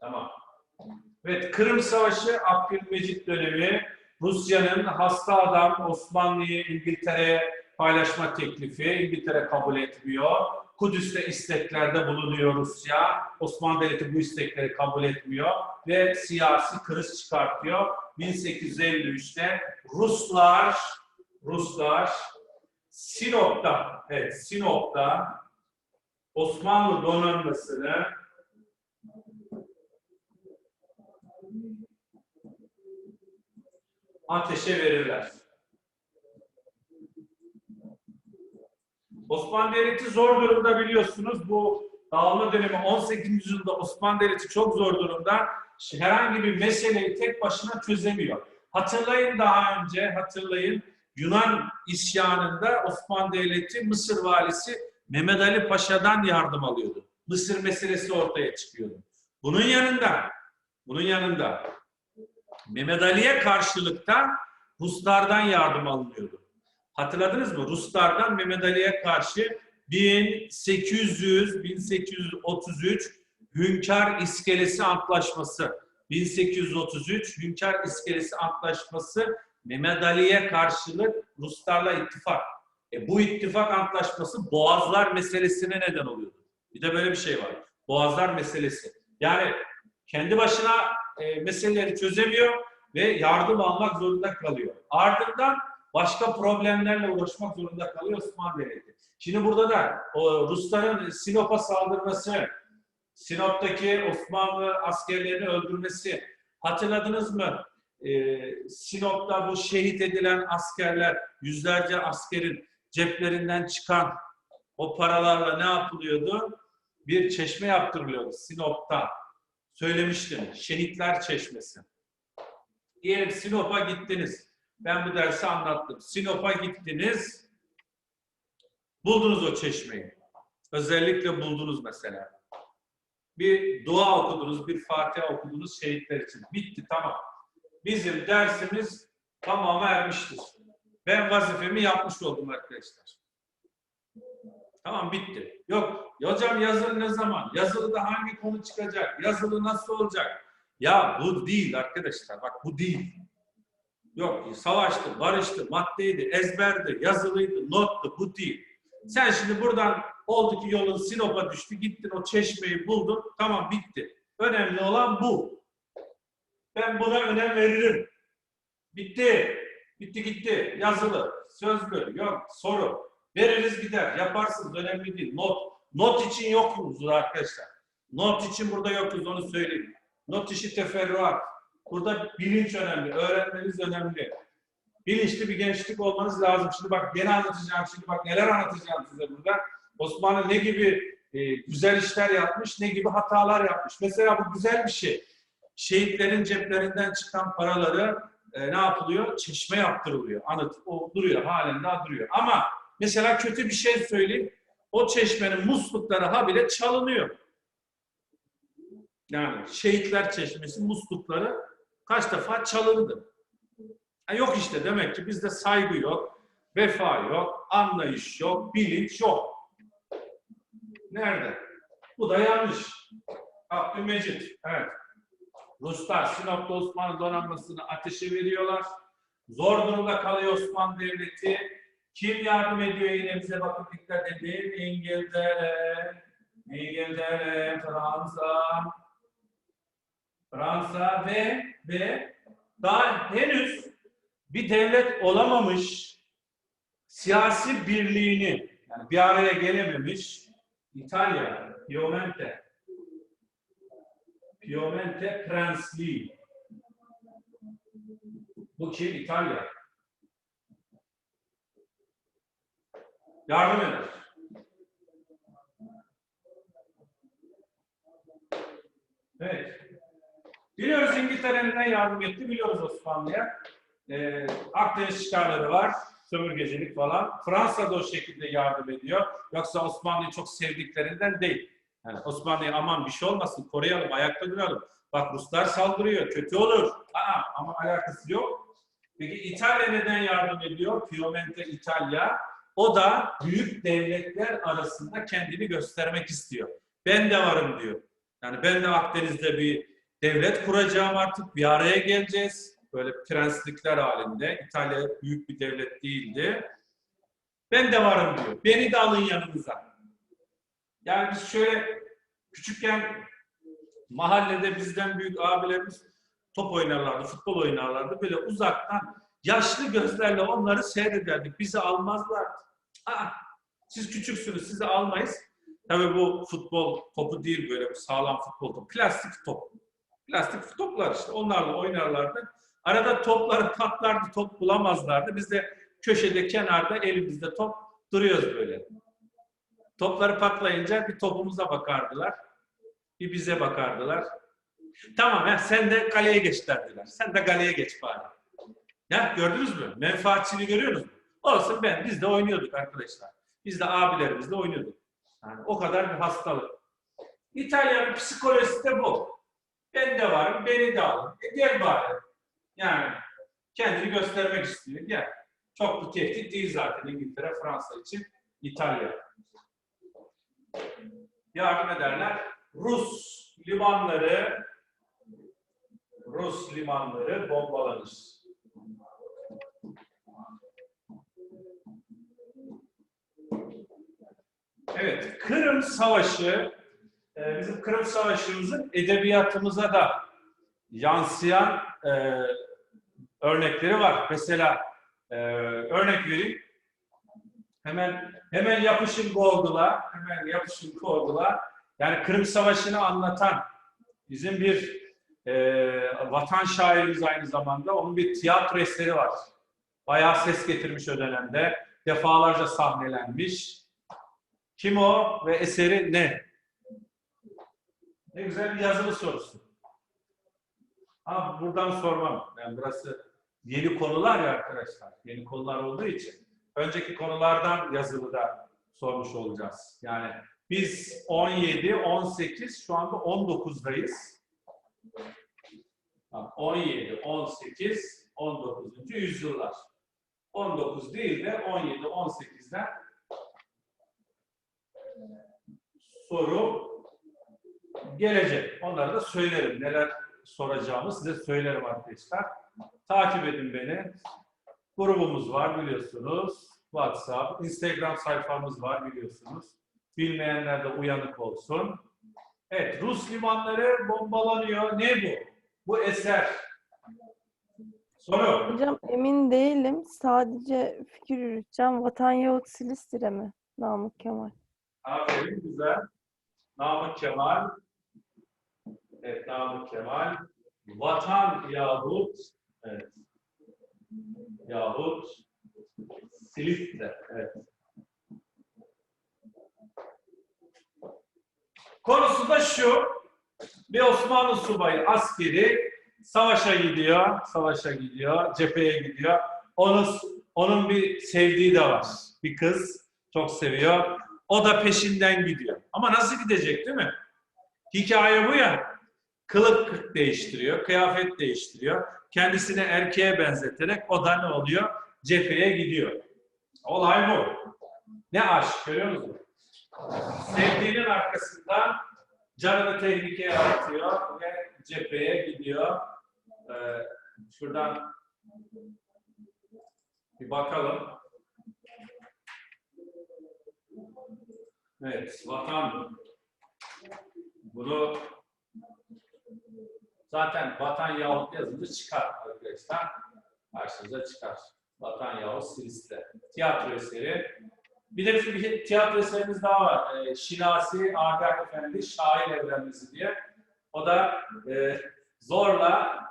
Tamam. Evet, Kırım Savaşı, Abdülmecit dönemi, Rusya'nın hasta adam Osmanlı'yı İngiltere'ye paylaşma teklifi, İngiltere kabul etmiyor. Kudüs'te isteklerde bulunuyor Rusya. Osmanlı Devleti bu istekleri kabul etmiyor ve siyasi kriz çıkartıyor. 1853'te Ruslar Ruslar Sinop'ta, evet Sinop'ta Osmanlı donanmasını ateşe verirler. Osmanlı Devleti zor durumda biliyorsunuz. Bu dağılma dönemi 18. yüzyılda Osmanlı Devleti çok zor durumda. Herhangi bir meseleyi tek başına çözemiyor. Hatırlayın daha önce, hatırlayın Yunan isyanında Osmanlı Devleti Mısır valisi Mehmet Ali Paşa'dan yardım alıyordu. Mısır meselesi ortaya çıkıyordu. Bunun yanında, bunun yanında Mehmet Ali'ye karşılıkta Ruslardan yardım alınıyordu. Hatırladınız mı? Ruslardan Mehmet Ali'ye karşı 1800-1833 Hünkar İskelesi Antlaşması 1833 Hünkar İskelesi Antlaşması Mehmet Ali'ye karşılık Ruslarla ittifak. E, bu ittifak antlaşması Boğazlar meselesine neden oluyordu. Bir de böyle bir şey var. Boğazlar meselesi. Yani kendi başına e, meseleleri çözemiyor ve yardım almak zorunda kalıyor. Ardından başka problemlerle uğraşmak zorunda kalıyor Osmanlı Devleti. Şimdi burada da o Rusların Sinop'a saldırması, Sinop'taki Osmanlı askerlerini öldürmesi, hatırladınız mı? Ee, Sinop'ta bu şehit edilen askerler, yüzlerce askerin ceplerinden çıkan o paralarla ne yapılıyordu? Bir çeşme yaptırılıyordu Sinop'ta. Söylemiştim, şehitler çeşmesi. Diyelim Sinop'a gittiniz. Ben bu dersi anlattım. Sinop'a gittiniz. Buldunuz o çeşmeyi. Özellikle buldunuz mesela. Bir dua okudunuz, bir Fatiha okudunuz şehitler için. Bitti, tamam. Bizim dersimiz tamamı ermiştir. Ben vazifemi yapmış oldum arkadaşlar. Tamam bitti. Yok. Hocam yazılı ne zaman? Yazılıda hangi konu çıkacak? Yazılı nasıl olacak? Ya bu değil arkadaşlar. Bak bu değil. Yok savaştı, barıştı, maddeydi, ezberdi, yazılıydı, nottu. Bu değil. Sen şimdi buradan oldu ki yolun Sinop'a düştü. Gittin o çeşmeyi buldun. Tamam bitti. Önemli olan bu. Ben buna önem veririm. Bitti. Bitti gitti. Yazılı, sözlü, yok soru. Veririz gider. Yaparsınız. Önemli değil. Not. Not için yokuz arkadaşlar. Not için burada yokuz onu söyleyeyim. Not işi teferruat. Burada bilinç önemli. Öğrenmeniz önemli. Bilinçli bir gençlik olmanız lazım. Şimdi bak gene anlatacağım. Şimdi bak neler anlatacağım size burada. Osmanlı ne gibi e, güzel işler yapmış, ne gibi hatalar yapmış. Mesela bu güzel bir şey. Şehitlerin ceplerinden çıkan paraları e, ne yapılıyor? Çeşme yaptırılıyor. Anıt. O duruyor. Halen daha duruyor. Ama mesela kötü bir şey söyleyeyim. O çeşmenin muslukları habire çalınıyor. Yani şehitler çeşmesi muslukları kaç defa çalındı. Ha, yok işte demek ki bizde saygı yok, vefa yok, anlayış yok, bilinç yok. Nerede? Bu da yanlış. Abdülmecit, evet. Ruslar Sinop'ta Osmanlı donanmasını ateşe veriyorlar. Zor durumda kalıyor Osmanlı Devleti. Kim yardım ediyor yine bize bakın dikkat edin. İngiltere, İngiltere, Fransa, Fransa ve ve daha henüz bir devlet olamamış siyasi birliğini yani bir araya gelememiş İtalya, Piemonte Piemonte Prensliği bu kim? İtalya. Yardım eder. Evet. Biliyoruz İngiltere'nin yardım etti, biliyoruz Osmanlı'ya. Ee, Akdeniz çıkarları var, sömürgecilik falan. Fransa da o şekilde yardım ediyor. Yoksa Osmanlı'yı çok sevdiklerinden değil. Yani Osmanlı'ya aman bir şey olmasın, koruyalım, ayakta duralım. Bak Ruslar saldırıyor, kötü olur. Aa, ama alakası yok. Peki İtalya neden yardım ediyor? Piemonte İtalya. O da büyük devletler arasında kendini göstermek istiyor. Ben de varım diyor. Yani ben de Akdeniz'de bir devlet kuracağım artık. Bir araya geleceğiz. Böyle prenslikler halinde. İtalya büyük bir devlet değildi. Ben de varım diyor. Beni de alın yanınıza. Yani biz şöyle küçükken mahallede bizden büyük abilerimiz top oynarlardı, futbol oynarlardı. Böyle uzaktan yaşlı gözlerle onları seyrederdik. Bizi almazlardı. Siz küçüksünüz, sizi almayız. Tabii bu futbol topu değil böyle bu sağlam futbol topu. Plastik top. Plastik toplar işte. Onlarla oynarlardı. Arada topları patlardı, top bulamazlardı. Biz de köşede, kenarda elimizde top duruyoruz böyle. Topları patlayınca bir topumuza bakardılar. Bir bize bakardılar. Tamam ya sen de kaleye geç derdiler. Sen de kaleye geç bari. Ya gördünüz mü? Menfaatçiliği görüyorsunuz mu? Olsun ben, biz de oynuyorduk arkadaşlar. Biz de abilerimizle oynuyorduk. Yani o kadar bir hastalık. İtalya'nın psikolojisi de bu. Ben de varım, beni de alın. E gel bari. Yani kendini göstermek istiyor. Gel. Çok bir tehdit değil zaten İngiltere, Fransa için. İtalya. Yardım ederler. Rus limanları Rus limanları bombalanır. Evet, Kırım Savaşı, e, bizim Kırım Savaşı'mızın edebiyatımıza da yansıyan e, örnekleri var. Mesela e, örnek vereyim. Hemen hemen yapışın Google'a, hemen yapışın Google'a. Yani Kırım Savaşı'nı anlatan bizim bir e, vatan şairimiz aynı zamanda. Onun bir tiyatro eseri var. Bayağı ses getirmiş o dönemde. Defalarca sahnelenmiş. Kim o ve eseri ne? Ne güzel bir yazılı sorusu. Ama buradan sormam. Yani burası yeni konular ya arkadaşlar. Yeni konular olduğu için. Önceki konulardan yazılı da sormuş olacağız. Yani biz 17, 18, şu anda 19'dayız. 17, 18, 19. yüzyıllar. 19 değil de 17, 18'den soru gelecek. Onları da söylerim. Neler soracağımı size söylerim arkadaşlar. Takip edin beni. Grubumuz var biliyorsunuz. WhatsApp, Instagram sayfamız var biliyorsunuz. Bilmeyenler de uyanık olsun. Evet, Rus limanları bombalanıyor. Ne bu? Bu eser. Soru. Hocam emin değilim. Sadece fikir yürüteceğim. Vatan yahut Silistire mi? Namık Kemal. Aferin, güzel. Namık Kemal. Evet, Namık Kemal. Vatan yahut evet. Yahut Silistre. Evet. Konusu da şu. Bir Osmanlı subayı askeri savaşa gidiyor, savaşa gidiyor, cepheye gidiyor. Onun onun bir sevdiği de var. Bir kız çok seviyor. O da peşinden gidiyor. Ama nasıl gidecek değil mi? Hikaye bu ya. Kılık değiştiriyor, kıyafet değiştiriyor. Kendisini erkeğe benzeterek o da ne oluyor? Cepheye gidiyor. Olay bu. Ne aşk görüyor musunuz? Sevdiğinin arkasından canını tehlikeye atıyor ve cepheye gidiyor. Ee, şuradan bir bakalım. Evet, vatan. Bunu zaten vatan yahut yazınca çıkar arkadaşlar. Karşınıza çıkar. Vatan yahut Silistre. Tiyatro eseri. Bir de bir tiyatro eserimiz daha var. Ee, Şinasi Agah Efendi Şair Evlenmesi diye. O da e, zorla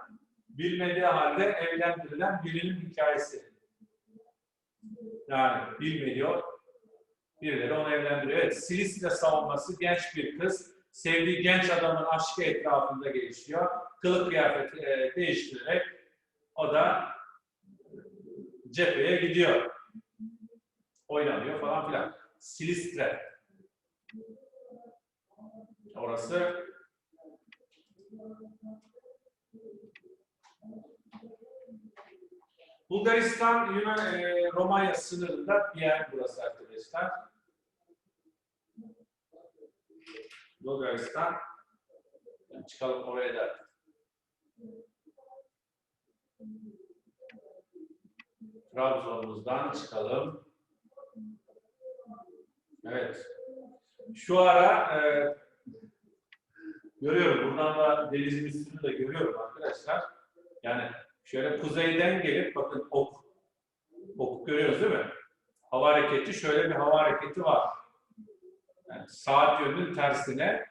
bilmediği halde evlendirilen birinin hikayesi. Yani bilmiyor. Birileri onu evlendiriyor. Evet, Silistre savunması genç bir kız. Sevdiği genç adamın aşkı etrafında gelişiyor. Kılık kıyafeti e, değiştirerek o da cepheye gidiyor. Oynanıyor falan filan. Silistre. Orası Bulgaristan, Yunan, e, Romanya sınırında bir yer burası arkadaşlar. Bulgaristan. Çıkalım oraya da Trabzon'umuzdan çıkalım. Evet. Şu ara e, görüyorum. Buradan da denizin üstünü de görüyorum arkadaşlar. Yani şöyle kuzeyden gelip bakın ok. Ok görüyoruz değil mi? Hava hareketi şöyle bir hava hareketi var. Saat yönünün tersine.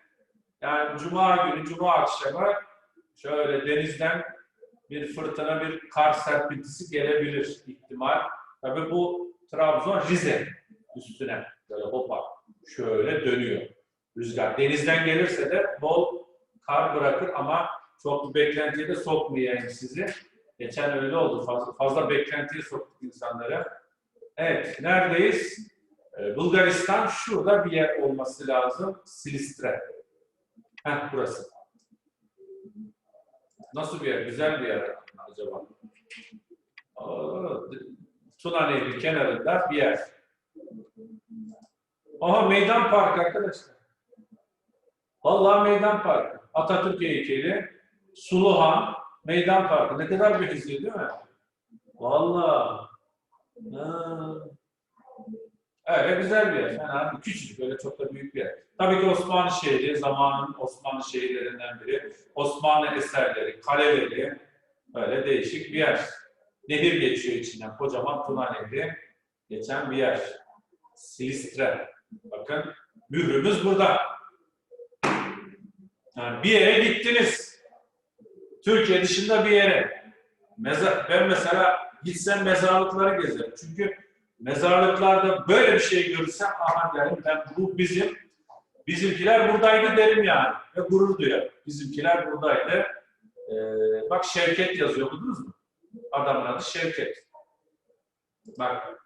Yani cuma günü, cuma akşamı şöyle denizden bir fırtına, bir kar serpintisi gelebilir ihtimal. Tabii bu Trabzon Rize üstüne böyle hopa şöyle dönüyor rüzgar. Denizden gelirse de bol kar bırakır ama çok bir beklentiye de sokmayayım sizi. Geçen öyle oldu. Fazla, fazla beklentiye soktuk insanları. Evet, neredeyiz? Ee, Bulgaristan şurada bir yer olması lazım. Silistre. Heh, burası. Nasıl bir yer? Güzel bir yer acaba. Tuna Nehri kenarında bir yer. Aha meydan parkı arkadaşlar. Vallahi meydan parkı. Atatürk heykeli, Suluhan, meydan parkı. Ne kadar benziyor değil mi? Vallahi. Ha. Evet güzel bir yer. Değil. Küçük böyle çok da büyük bir yer. Tabii ki Osmanlı şehri, zamanın Osmanlı şehirlerinden biri. Osmanlı eserleri, kaleleri, böyle değişik bir yer. Nehir geçiyor içinden. Kocaman Tuna Nehri geçen bir yer. Silistre. Bakın mührümüz burada. Yani bir yere gittiniz. Türkiye dışında bir yere. Mezar, ben mesela gitsem mezarlıkları gezerim. Çünkü mezarlıklarda böyle bir şey görürsem aha derim ben bu bizim bizimkiler buradaydı derim yani. Ve gurur duyar. Bizimkiler buradaydı. Ee, bak Şevket yazıyor buldunuz mu? Adamın adı Şevket. Bak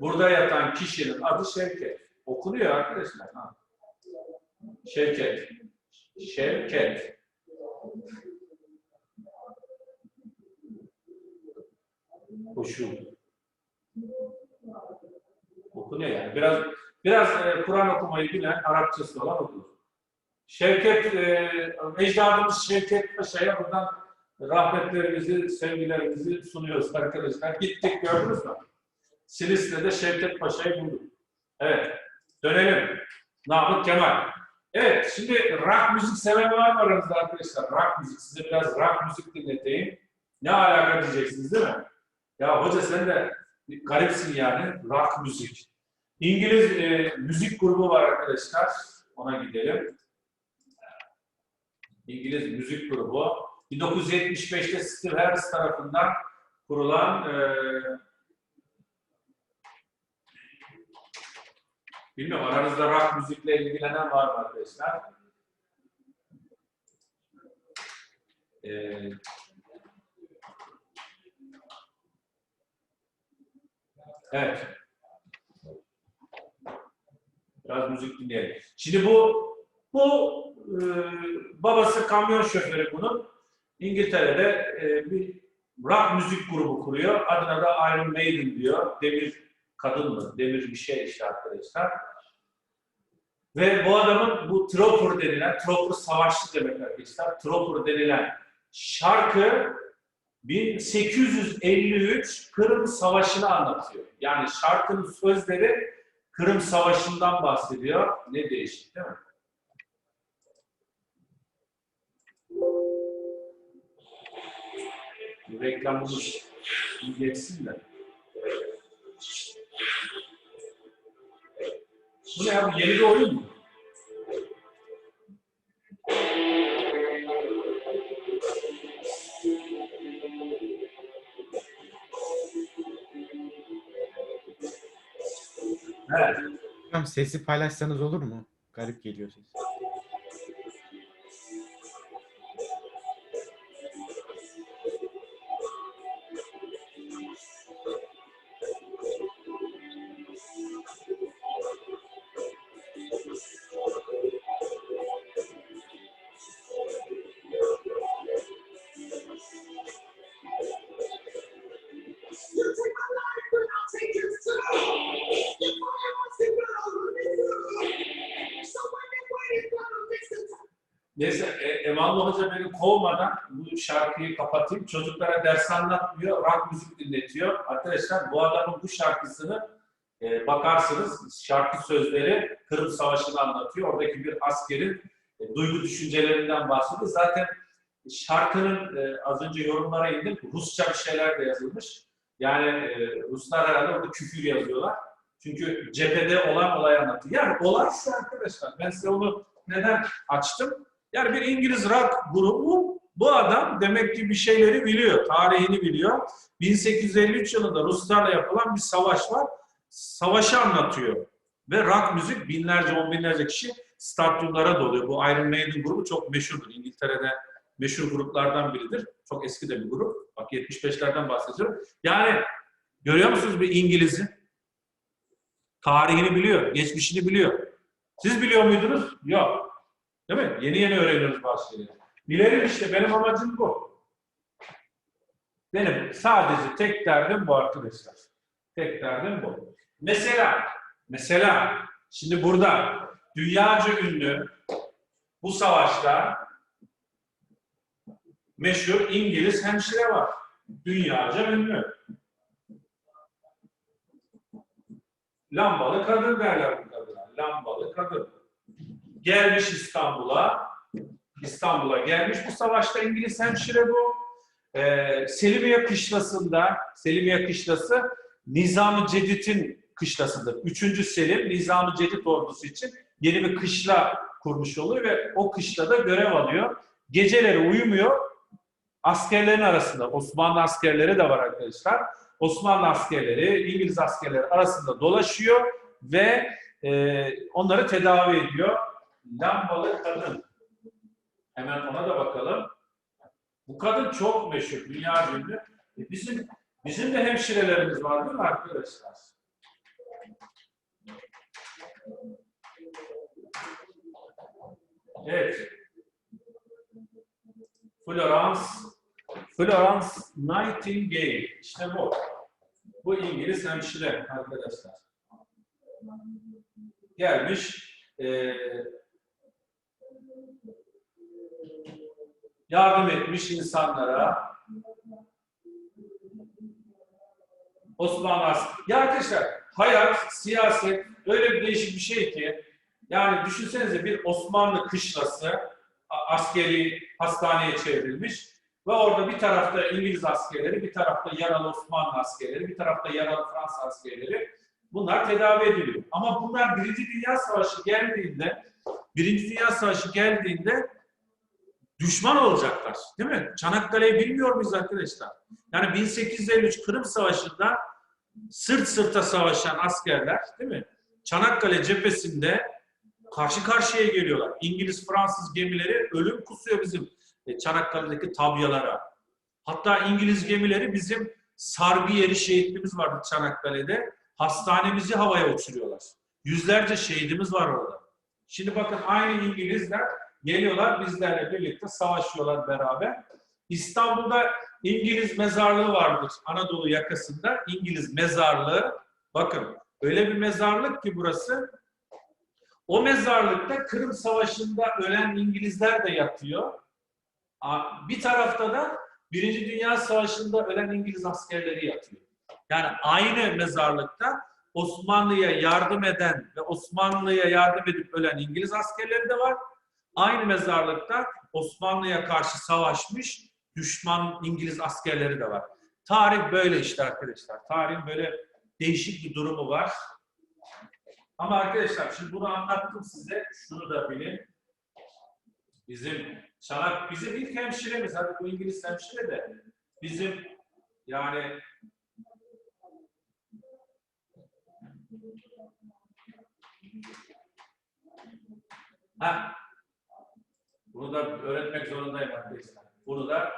burada yatan kişinin adı Şevket. Okunuyor arkadaşlar. Ha. Şevket. Şevket. Koşu. Okunuyor yani. Biraz biraz e, Kur'an okumayı bilen, Arapçası olan okur. Şevket, e, ecdadımız Şevket Paşa'ya buradan rahmetlerimizi, sevgilerimizi sunuyoruz arkadaşlar. Gittik gördünüz mü? Silistre Şevket Paşa'yı bulduk. Evet, dönelim. Namık Kemal. Evet, şimdi rock müzik seven var mı aranızda arkadaşlar? Rock müzik, size biraz rock müzik dinleteyim. Ne alaka diyeceksiniz değil mi? Ya hoca sen de garipsin yani, rock müzik. İngiliz e, müzik grubu var arkadaşlar, ona gidelim. İngiliz müzik grubu. 1975'te Steve Harris tarafından kurulan e, bilmiyorum aranızda rock müzikle ilgilenen var mı arkadaşlar? E, evet. Biraz müzik dinleyelim. Şimdi bu bu e, babası kamyon şoförü bunun. İngiltere'de e, bir rock müzik grubu kuruyor. Adına da Iron Maiden diyor. Demir kadın mı? Demir bir şey işte arkadaşlar. Ve bu adamın bu Trooper denilen, Trooper savaşçı demek arkadaşlar. Trooper denilen şarkı 1853 Kırım Savaşı'nı anlatıyor. Yani şarkının sözleri Kırım Savaşı'ndan bahsediyor. Ne değişik değil mi? Reklamımız geçsin de. Bu ne ya? Yeni bir oyun mu? Sesi paylaşsanız olur mu? Garip geliyor ses. Neyse e, Evallı Hoca beni kovmadan bu şarkıyı kapatayım. Çocuklara ders anlatmıyor, rock müzik dinletiyor. Arkadaşlar bu adamın bu şarkısını e, bakarsınız şarkı sözleri Kırım Savaşı'nı anlatıyor. Oradaki bir askerin e, duygu düşüncelerinden bahsediyor. Zaten şarkının e, az önce yorumlara indim. Rusça bir şeyler de yazılmış. Yani e, Ruslar herhalde orada küfür yazıyorlar. Çünkü cephede olan olayı anlatıyor. Yani olay şu arkadaşlar. Ben size onu neden açtım? Yani bir İngiliz rock grubu bu adam demek ki bir şeyleri biliyor. Tarihini biliyor. 1853 yılında Ruslarla yapılan bir savaş var. Savaşı anlatıyor. Ve rock müzik binlerce, on binlerce kişi stadyumlara doluyor. Bu Iron Maiden grubu çok meşhurdur. İngiltere'de meşhur gruplardan biridir. Çok eski de bir grup. Bak 75'lerden bahsediyorum. Yani görüyor musunuz bir İngiliz'i? Tarihini biliyor, geçmişini biliyor. Siz biliyor muydunuz? Yok. Değil mi? Yeni yeni öğreniyoruz bazı şeyleri. Bilelim işte benim amacım bu. Benim sadece tek derdim bu arkadaşlar. Tek derdim bu. Mesela, mesela şimdi burada dünyaca ünlü bu savaşta meşhur İngiliz hemşire var. Dünyaca ünlü. Lambalı kadın derler bu kadına. Lambalı kadın. Gelmiş İstanbul'a. İstanbul'a gelmiş bu savaşta İngiliz hemşire bu. Ee, Selimiye kışlasında, Selimiye kışlası Nizam-ı Cedid'in kışlasıdır. Üçüncü Selim Nizam-ı Cedid ordusu için yeni bir kışla kurmuş oluyor ve o kışlada görev alıyor. Geceleri uyumuyor. Askerlerin arasında, Osmanlı askerleri de var arkadaşlar. Osmanlı askerleri, İngiliz askerleri arasında dolaşıyor ve e, onları tedavi ediyor. Lambalı kadın. Hemen ona da bakalım. Bu kadın çok meşhur, dünya ünlü. E bizim bizim de hemşirelerimiz var değil mi arkadaşlar? Evet. Florence Florence Nightingale. İşte bu. Bu İngiliz hemşire arkadaşlar. Gelmiş e, yardım etmiş insanlara. Osmanlı as- Ya arkadaşlar hayat, siyaset öyle bir değişik bir şey ki yani düşünsenize bir Osmanlı kışlası askeri hastaneye çevrilmiş ve orada bir tarafta İngiliz askerleri, bir tarafta yaralı Osmanlı askerleri, bir tarafta yaralı Fransız askerleri bunlar tedavi ediliyor. Ama bunlar Birinci Dünya Savaşı geldiğinde Birinci Dünya Savaşı geldiğinde düşman olacaklar. Değil mi? Çanakkale'yi bilmiyor muyuz arkadaşlar? Yani 1853 Kırım Savaşı'nda sırt sırta savaşan askerler değil mi? Çanakkale cephesinde karşı karşıya geliyorlar. İngiliz, Fransız gemileri ölüm kusuyor bizim e, Çanakkale'deki tabyalara. Hatta İngiliz gemileri bizim Sargıyeri şehitliğimiz vardı Çanakkale'de. Hastanemizi havaya uçuruyorlar. Yüzlerce şehidimiz var orada. Şimdi bakın aynı İngilizler geliyorlar bizlerle birlikte savaşıyorlar beraber. İstanbul'da İngiliz mezarlığı vardır Anadolu yakasında. İngiliz mezarlığı. Bakın öyle bir mezarlık ki burası. O mezarlıkta Kırım Savaşı'nda ölen İngilizler de yatıyor. Bir tarafta da Birinci Dünya Savaşı'nda ölen İngiliz askerleri yatıyor. Yani aynı mezarlıkta Osmanlı'ya yardım eden ve Osmanlı'ya yardım edip ölen İngiliz askerleri de var. Aynı mezarlıkta Osmanlı'ya karşı savaşmış düşman İngiliz askerleri de var. Tarih böyle işte arkadaşlar. Tarihin böyle değişik bir durumu var. Ama arkadaşlar şimdi bunu anlattım size. Şunu da bilin. Bizim Çanak, bizim ilk hemşiremiz, hadi bu İngiliz hemşire de bizim yani ha da öğretmek zorundayım arkadaşlar. Bunu da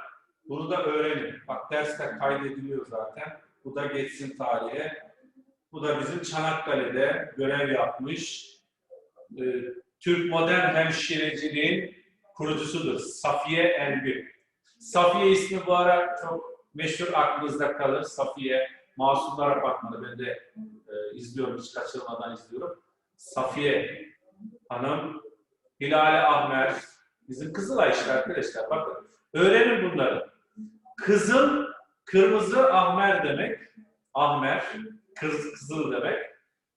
bunu da öğrenin. Bak derste kaydediliyor zaten. Bu da geçsin tarihe. Bu da bizim Çanakkale'de görev yapmış. e, Türk modern hemşireciliğin kurucusudur. Safiye Elbi. Safiye ismi bu ara çok meşhur aklınızda kalır. Safiye, Masumlar Apartmanı. Ben de e, izliyorum, hiç kaçırmadan izliyorum. Safiye Hanım, Hilale Ahmer, Bizim Kızılay işte arkadaşlar. Bakın. Öğrenin bunları. Kızıl, kırmızı ahmer demek. Ahmer, kız, kızıl demek.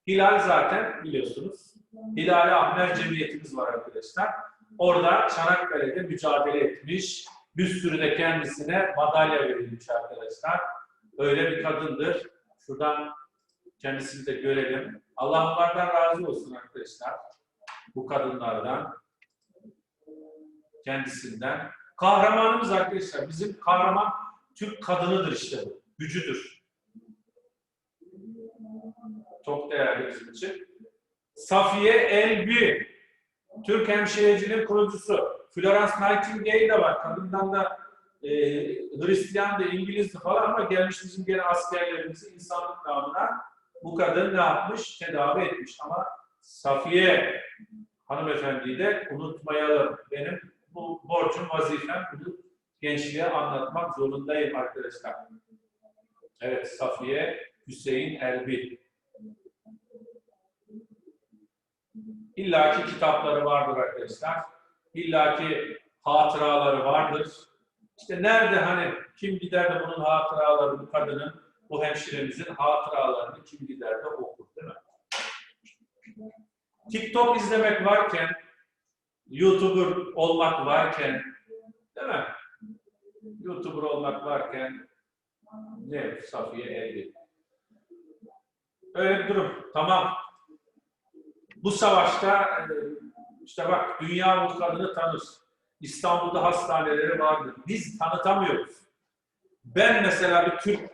Hilal zaten biliyorsunuz. Hilali Ahmer Cemiyetimiz var arkadaşlar. Orada Çanakkale'de mücadele etmiş. Bir sürü de kendisine madalya verilmiş arkadaşlar. Öyle bir kadındır. Şuradan kendisini de görelim. Allah onlardan razı olsun arkadaşlar. Bu kadınlardan. Kendisinden. Kahramanımız arkadaşlar. Bizim kahraman Türk kadınıdır işte bu. Gücüdür. Çok değerli bizim için. Safiye Elbi. Türk hemşireciliğin kurucusu. Florence Nightingale de var. Kadından da e, Hristiyan da İngilizdi falan ama gelmiş bizim gene askerlerimizi insanlık namına bu kadın ne yapmış? Tedavi etmiş. Ama Safiye hanımefendiyi de unutmayalım. Benim bu borcum, vazifem bunu gençliğe anlatmak zorundayım arkadaşlar. Evet, Safiye Hüseyin Elbi. İllaki kitapları vardır arkadaşlar. İllaki hatıraları vardır. İşte nerede hani kim gider de bunun hatıraları, bu kadının, bu hemşiremizin hatıralarını kim gider de okur değil mi? TikTok izlemek varken, YouTuber olmak varken, değil mi? YouTuber olmak varken ne Safiye Elbi. Öyle bir durum. Tamam. Bu savaşta e, işte bak dünya bu kadını tanır. İstanbul'da hastaneleri vardır. Biz tanıtamıyoruz. Ben mesela bir Türk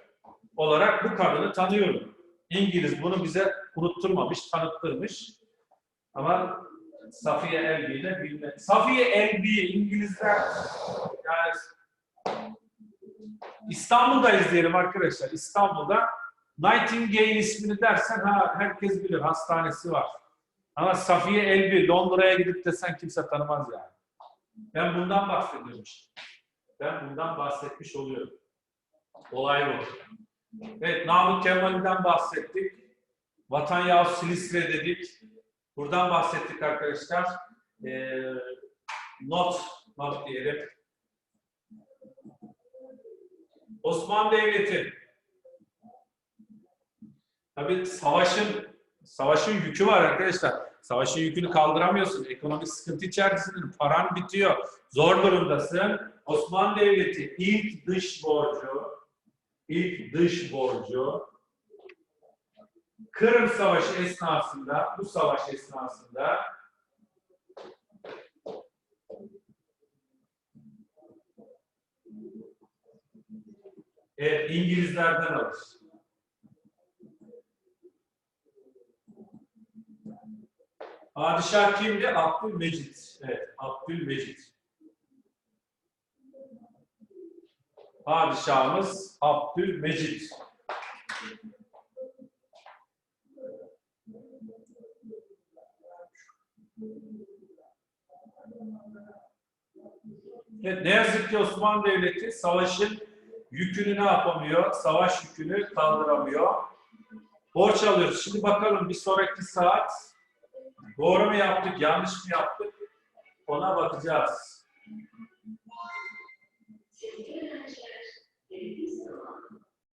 olarak bu kadını tanıyorum. İngiliz bunu bize unutturmamış, tanıttırmış. Ama Safiye Elbi'yle bilme. Safiye Elbi İngilizler yani İstanbul'da izleyelim arkadaşlar. İstanbul'da Nightingale ismini dersen ha herkes bilir hastanesi var. Ama Safiye Elbi Londra'ya gidip desen kimse tanımaz yani. Ben bundan bahsediyorum işte. Ben bundan bahsetmiş oluyorum. Olay bu. Evet, Namık Kemal'den bahsettik. Vatan Yahut Silistre dedik. Buradan bahsettik arkadaşlar. Ee, not, not diyelim. Osmanlı Devleti. Tabii savaşın savaşın yükü var arkadaşlar. Savaşın yükünü kaldıramıyorsun. Ekonomik sıkıntı içerisindesin. Paran bitiyor. Zor durumdasın. Osmanlı Devleti ilk dış borcu ilk dış borcu Kırım Savaşı esnasında, bu savaş esnasında evet, İngilizlerden alır. Padişah kimdi? Abdülmecit. Evet, Abdülmecit. Padişahımız Abdülmecit. Evet, ne yazık ki Osmanlı Devleti savaşın yükünü ne yapamıyor? Savaş yükünü kaldıramıyor. Borç alıyoruz. Şimdi bakalım bir sonraki saat doğru mu yaptık, yanlış mı yaptık? Ona bakacağız.